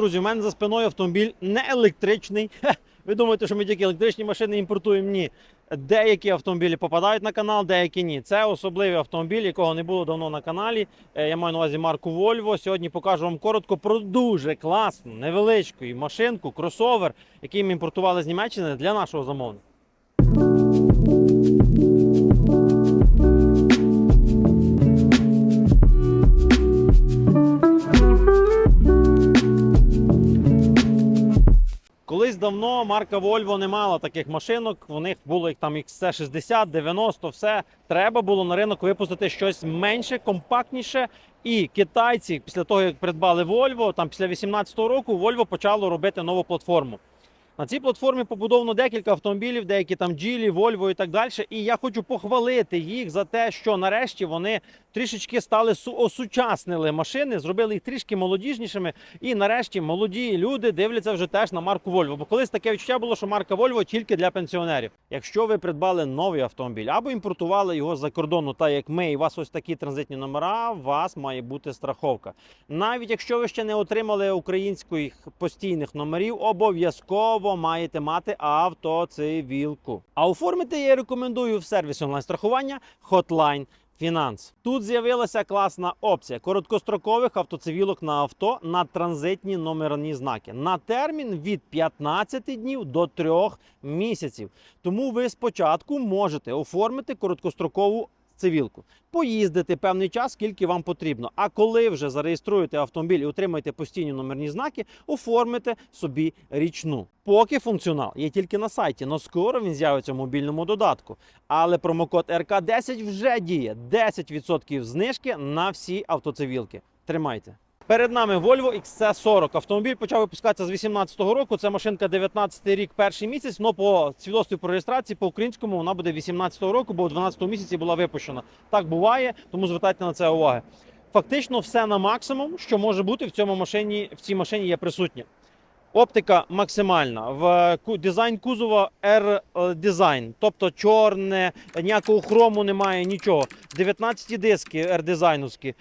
друзі, у мене за спиною автомобіль не електричний. Ви думаєте, що ми тільки електричні машини імпортуємо? Ні. Деякі автомобілі попадають на канал, деякі ні. Це особливий автомобіль, якого не було давно на каналі. Е, Я маю на увазі марку Volvo. Сьогодні покажу вам коротко про дуже класну, невеличку машинку, кросовер, який ми імпортували з Німеччини для нашого замовника. Марка Volvo не мала таких машинок. У них було їх там XC60, 90, все. Треба було на ринок випустити щось менше, компактніше. І китайці, після того як придбали Volvo, там після 18-го року Volvo почало робити нову платформу. На цій платформі побудовано декілька автомобілів, деякі там Geely, Volvo і так далі. І я хочу похвалити їх за те, що нарешті вони трішечки стали осучаснили машини, зробили їх трішки молодіжнішими. І нарешті молоді люди дивляться вже теж на марку Volvo. Бо колись таке відчуття було, що марка Volvo тільки для пенсіонерів. Якщо ви придбали новий автомобіль або імпортували його з-за кордону, так як ми, і у вас ось такі транзитні номера, у вас має бути страховка. Навіть якщо ви ще не отримали українських постійних номерів, обов'язково маєте мати автоцивілку. А оформити я рекомендую в сервісі онлайн-страхування Hotline Finance. Тут з'явилася класна опція короткострокових автоцивілок на авто на транзитні номерні знаки на термін від 15 днів до 3 місяців. Тому ви спочатку можете оформити короткострокову цивілку, поїздити певний час, скільки вам потрібно. А коли вже зареєструєте автомобіль і отримаєте постійні номерні знаки, оформите собі річну. Поки функціонал є тільки на сайті, але скоро він з'явиться в мобільному додатку. Але промокод РК10 вже діє 10% знижки на всі автоцивілки. Тримайте. Перед нами Volvo XC40. Автомобіль почав випускатися з 2018 року. Це машинка 19 рік, перший місяць. але по свідоцтві про реєстрації по українському вона буде 18 року, бо в 12 місяці була випущена. Так буває, тому звертайте на це уваги. Фактично, все на максимум, що може бути в цьому машині, в цій машині є присутнє. Оптика максимальна. В дизайн кузова R дизайн, тобто чорне, ніякого хрому немає, нічого. 19 диски R дизайновські, е,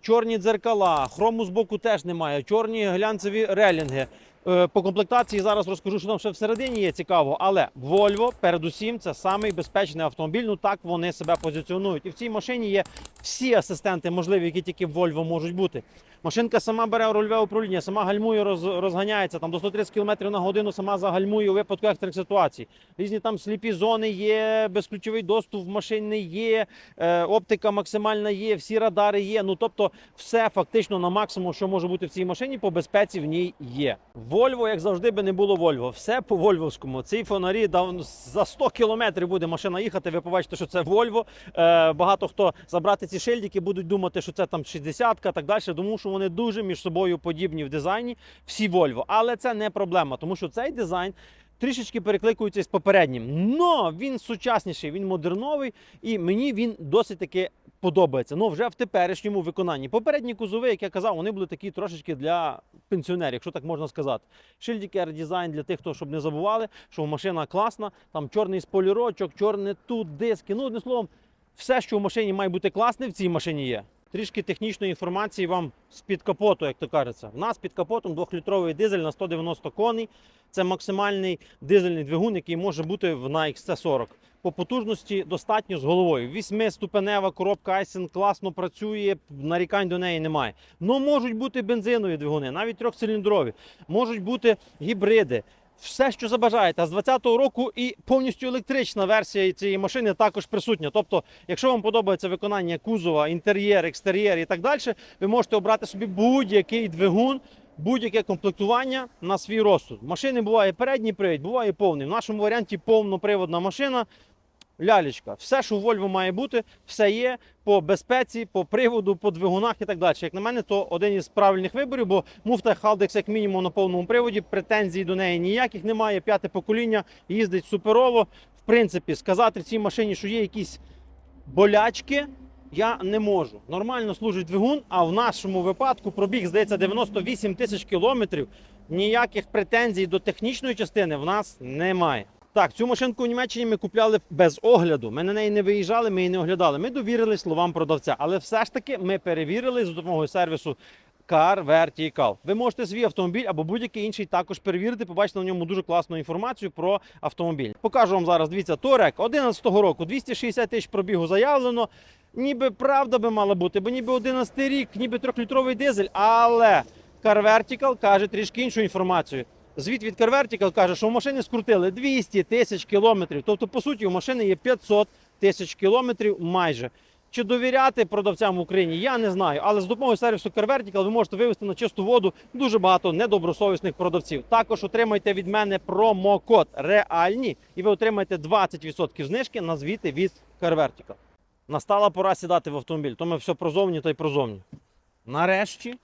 чорні дзеркала, хрому з боку теж немає, чорні глянцеві релінги. Е, По комплектації зараз розкажу, що там ще всередині є цікаво, але Volvo, передусім, це самий безпечний автомобіль. Ну так вони себе позиціонують. І в цій машині є всі асистенти можливі, які тільки в Volvo можуть бути. Машинка сама бере рульове управління, сама гальмує, роз, розганяється там до 130 км на годину, сама загальмує у випадку екстрених ситуацій. Різні там сліпі зони є, безключовий доступ в машини є, е, оптика максимальна є, всі радари є. Ну тобто, все фактично на максимум, що може бути в цій машині, по безпеці в ній є. Volvo, як завжди би не було Volvo. Все по вольвовському. Ці фонарі дав за 100 кілометрів буде машина їхати. Ви побачите, що це Volvo. Е, багато хто забрати ці шильдики будуть думати, що це там 60-ка, так далі, тому що вони дуже між собою подібні в дизайні. Всі Volvo. Але це не проблема, тому що цей дизайн. Трішечки перекликується з попереднім, но він сучасніший, він модерновий, і мені він досить таки подобається. Ну вже в теперішньому виконанні. Попередні кузови, як я казав, вони були такі трошечки для пенсіонерів, якщо так можна сказати. Шильдики R-Design для тих, хто щоб не забували, що машина класна, там чорний сполірочок, чорне тут, диски. Ну, одним словом, все, що в машині має бути класне, в цій машині є. Трішки технічної інформації вам з-під капоту, як то кажеться. У нас під капотом 2-літровий дизель на 190 коней. Це максимальний дизельний двигун, який може бути в- на XC40. По потужності достатньо з головою. Вісьмиступенева коробка Айсен класно працює, нарікань до неї немає. Ну можуть бути бензинові двигуни, навіть трьохциліндрові, можуть бути гібриди. Все, що забажаєте. А з 2020 року і повністю електрична версія цієї машини також присутня. Тобто, якщо вам подобається виконання кузова, інтер'єр, екстер'єр і так далі, ви можете обрати собі будь-який двигун, будь-яке комплектування на свій розсуд. Машини буває передній привід, буває повний. В нашому варіанті повноприводна машина. Лялечка, все, що у Volvo має бути, все є по безпеці, по приводу, по двигунах і так далі. Як на мене, то один із правильних виборів, бо муфта Haldex як мінімум на повному приводі, претензій до неї ніяких немає. П'яте покоління їздить суперово. В принципі, сказати в цій машині, що є якісь болячки, я не можу. Нормально служить двигун, а в нашому випадку пробіг, здається, 98 тисяч кілометрів. Ніяких претензій до технічної частини в нас немає. Так, цю машинку у Німеччині ми купляли без огляду. Ми на неї не виїжджали, ми її не оглядали. Ми довірили словам продавця. Але все ж таки ми перевірили за допомогою сервісу Car Vertical. Ви можете свій автомобіль або будь-який інший також перевірити, побачити на ньому дуже класну інформацію про автомобіль. Покажу вам зараз. Дивіться, Торек 11-го року, 260 тисяч пробігу заявлено. Ніби правда би мала бути, бо ніби 11 рік, ніби трьохлітровий дизель, але Car Vertical каже трішки іншу інформацію. Звіт від Car Vertical каже, що в машині скрутили 200 тисяч кілометрів. Тобто, по суті, у машини є 500 тисяч кілометрів майже. Чи довіряти продавцям в Україні, я не знаю. Але з допомогою сервісу Car Vertical ви можете вивести на чисту воду дуже багато недобросовісних продавців. Також отримайте від мене промокод реальні, і ви отримаєте 20% знижки на звіти від Car Vertical. Настала пора сідати в автомобіль. То ми все про зовні та й про зовні. Нарешті,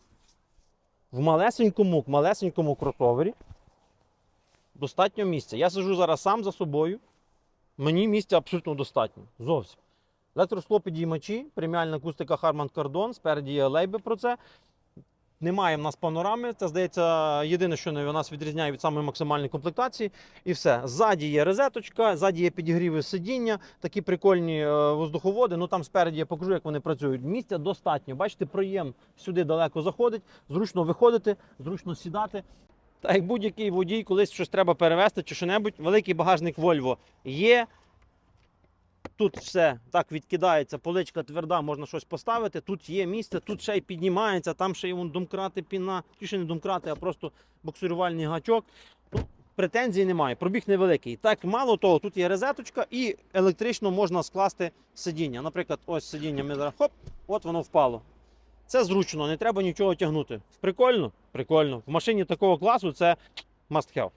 в малесенькому, малесенькому кросовері достатньо місця. Я сижу зараз сам за собою. Мені місця абсолютно достатньо. Зовсім. Електросклопідіймачі, преміальна акустика Harman Kardon, спереді є лейби про це. Немає в нас панорами. Це здається єдине, що не- нас відрізняє від самої максимальної комплектації. І все. Ззаді є розеточка, ззаді є підігріви сидіння, такі прикольні е, воздуховоди. Ну там спереді я покажу, як вони працюють. Місця достатньо. Бачите, проєм сюди далеко заходить, зручно виходити, зручно сідати. Та як будь-який водій, колись щось треба перевезти чи що-небудь, великий багажник Volvo є. Тут все так відкидається, поличка тверда, можна щось поставити. Тут є місце, тут ще й піднімається, там ще й вон домкрати піна, чи ще не домкрати, а просто боксирувальний гачок. Ну, претензій немає, пробіг невеликий. Так, мало того, тут є розеточка і електрично можна скласти сидіння. Наприклад, ось сидіння ми зараз хоп, от воно впало. Це зручно, не треба нічого тягнути. Прикольно? Прикольно. В машині такого класу це must have.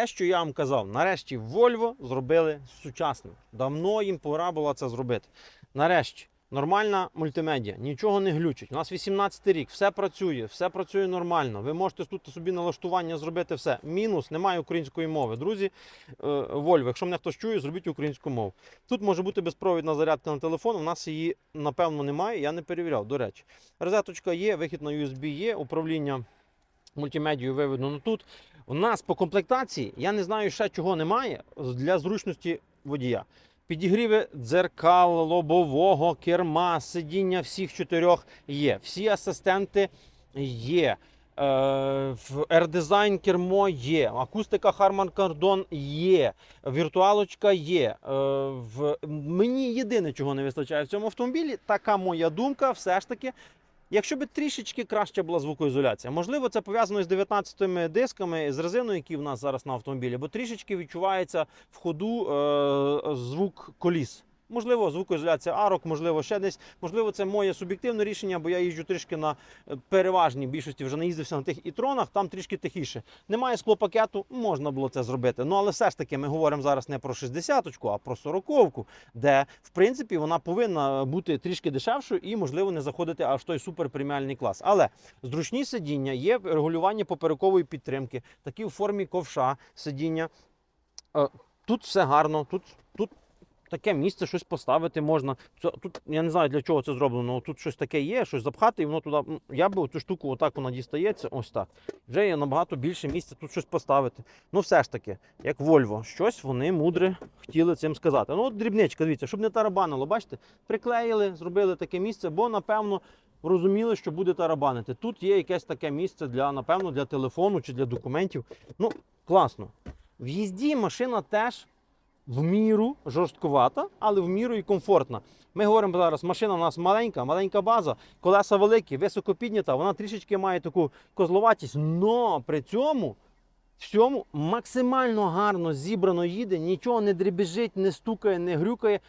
Те, що я вам казав, нарешті Volvo зробили сучасним. Давно їм пора було це зробити. Нарешті, нормальна мультимедіа, нічого не глючить. У нас 18 рік, все працює, все працює нормально. Ви можете тут собі налаштування зробити все. Мінус немає української мови. Друзі, е, Volvo, якщо мене хтось чує, зробіть українську мову. Тут може бути безпровідна зарядка на телефон. У нас її напевно немає. Я не перевіряв. До речі, розеточка є, вихід на USB є, управління мультимедією виведено тут. У нас по комплектації я не знаю ще чого немає для зручності водія. Підігріви дзеркал, лобового, керма, сидіння всіх чотирьох є. Всі асистенти є. Е, R-Design кермо є, акустика Harman Kardon є, віртуалочка є. Е. Мені єдине, чого не вистачає в цьому автомобілі, така моя думка, все ж таки, Якщо б трішечки краще була звукоізоляція, можливо, це пов'язано з 19-ми дисками з резиною, які в нас зараз на автомобілі, бо трішечки відчувається в ходу е, звук коліс. Можливо, звукоізоляція арок, можливо, ще десь. Можливо, це моє суб'єктивне рішення, бо я їжджу трішки на е, переважній більшості, вже наїздився на тих і-тронах, там трішки тихіше. Немає склопакету, можна було це зробити. Ну але все ж таки ми говоримо зараз не про 60-ку, а про 40-ку, де в принципі вона повинна бути трішки дешевшою і, можливо, не заходити аж в той суперпреміальний клас. Але зручні сидіння, є регулювання поперекової підтримки, такі в формі ковша сидіння. Е, Тут все гарно, тут, тут таке місце, щось поставити можна. Це, тут я не знаю для чого це зроблено. але Тут щось таке є, щось запхати, і воно туди. Я би цю штуку отак вона дістається, ось так. Вже є набагато більше місця тут щось поставити. Ну, все ж таки, як Volvo, щось вони мудре хотіли цим сказати. Ну, от дрібничка, дивіться, щоб не тарабанило, бачите, приклеїли, зробили таке місце, бо напевно. Розуміли, що буде тарабанити. Тут є якесь таке місце для, напевно, для телефону чи для документів. Ну, класно. В їзді машина теж в міру жорсткувата, але в міру і комфортна. Ми говоримо зараз, машина у нас маленька, маленька база, колеса великі, високо піднята, вона трішечки має таку козловатість, але при цьому всьому максимально гарно зібрано їде, нічого не дребіжить, не стукає, не грюкає.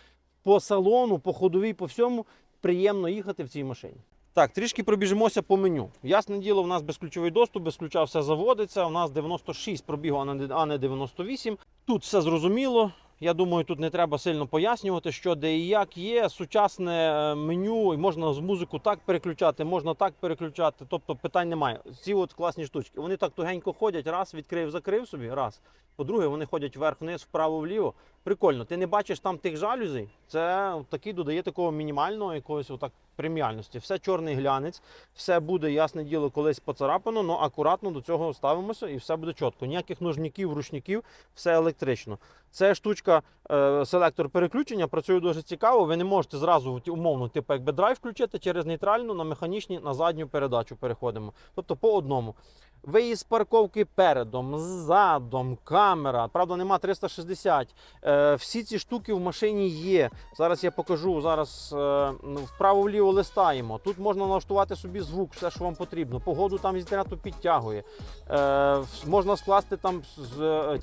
По салону, по ходовій, по всьому приємно їхати в цій машині. Так, трішки пробіжимося по меню. Ясне діло, у нас безключовий доступ, без ключа все заводиться. У нас 96 пробігу, а не 98. Тут все зрозуміло. Я думаю, тут не треба сильно пояснювати, що де і як є. Сучасне е, меню, і можна з музику так переключати, можна так переключати. Тобто питань немає. Ці от класні штучки. Вони так тугенько ходять, раз відкрив, закрив собі, раз. По-друге, вони ходять вверх-вниз, вправо-вліво. Прикольно. Ти не бачиш там тих жалюзей. Це такий додає такого мінімального якогось отак преміальності. Все чорний глянець, все буде, ясне діло, колись поцарапано, але акуратно до цього ставимося і все буде чітко. Ніяких ножників, рушників, все електрично. Це штучка, е, селектор переключення, працює дуже цікаво. Ви не можете зразу умовно, типу, якби драйв включити через нейтральну на механічні на задню передачу переходимо. Тобто по одному. Виїзд з парковки передом, ззадом, камера. Правда, нема 360. Е, всі ці штуки в машині є. Зараз я покажу. Зараз е, ну, вправо-вліво листаємо. Тут можна налаштувати собі звук, все, що вам потрібно. Погоду там з інтернету підтягує. Е, можна скласти там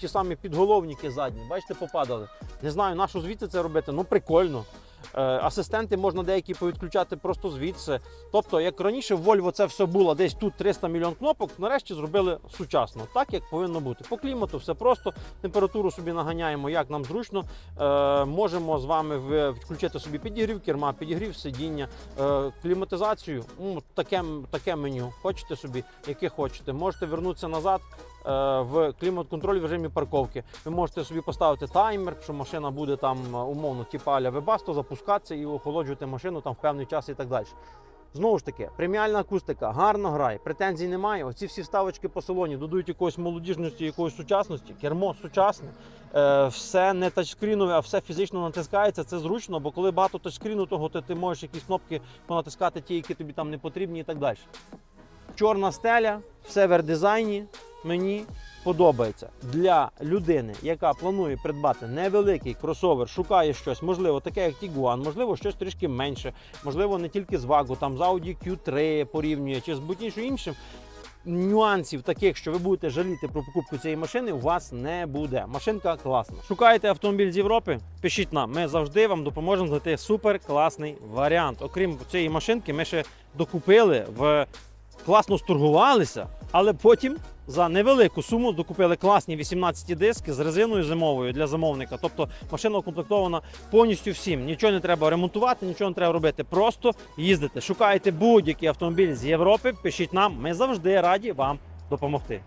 ті самі підголовники задні. Бачите, попадали. Не знаю, на що звідси це робити. Ну прикольно. Е, асистенти можна деякі повідключати просто звідси. Тобто, як раніше в Volvo це все було десь тут 300 мільйон кнопок, нарешті зробили сучасно, так як повинно бути. По клімату все просто, температуру собі наганяємо, як нам зручно. Е, можемо з вами включити собі підігрів керма, підігрів сидіння, е, кліматизацію. Таке, таке меню. Хочете собі, яке хочете. Можете вернутися назад в клімат-контроль в режимі парковки. Ви можете собі поставити таймер, що машина буде там умовно, типу аля Webasto, запускатися і охолоджувати машину там в певний час і так далі. Знову ж таки, преміальна акустика, гарно грає, претензій немає. Оці всі вставочки по салоні додають якоїсь молодіжності, якоїсь сучасності. Кермо сучасне, е, все не тачскрінове, а все фізично натискається. Це зручно, бо коли багато тачскріну, того ти, ти можеш якісь кнопки понатискати, ті, які тобі там не потрібні, і так далі. Чорна стеля, все в дизайні. Мені подобається для людини, яка планує придбати невеликий кросовер, шукає щось, можливо, таке як Tiguan, можливо, щось трішки менше, можливо, не тільки з вагу, там з Audi Q3 порівнює чи з будь-іншим іншим. Нюансів таких, що ви будете жаліти про покупку цієї машини, у вас не буде. Машинка класна. Шукаєте автомобіль з Європи? Пишіть нам. Ми завжди вам допоможемо знайти супер класний варіант. Окрім цієї машинки, ми ще докупили в класно сторгувалися, але потім за невелику суму докупили класні 18 диски з резиною зимовою для замовника. Тобто машина укомплектована повністю всім. Нічого не треба ремонтувати, нічого не треба робити. Просто їздите. Шукаєте будь-який автомобіль з Європи. Пишіть нам, ми завжди раді вам допомогти.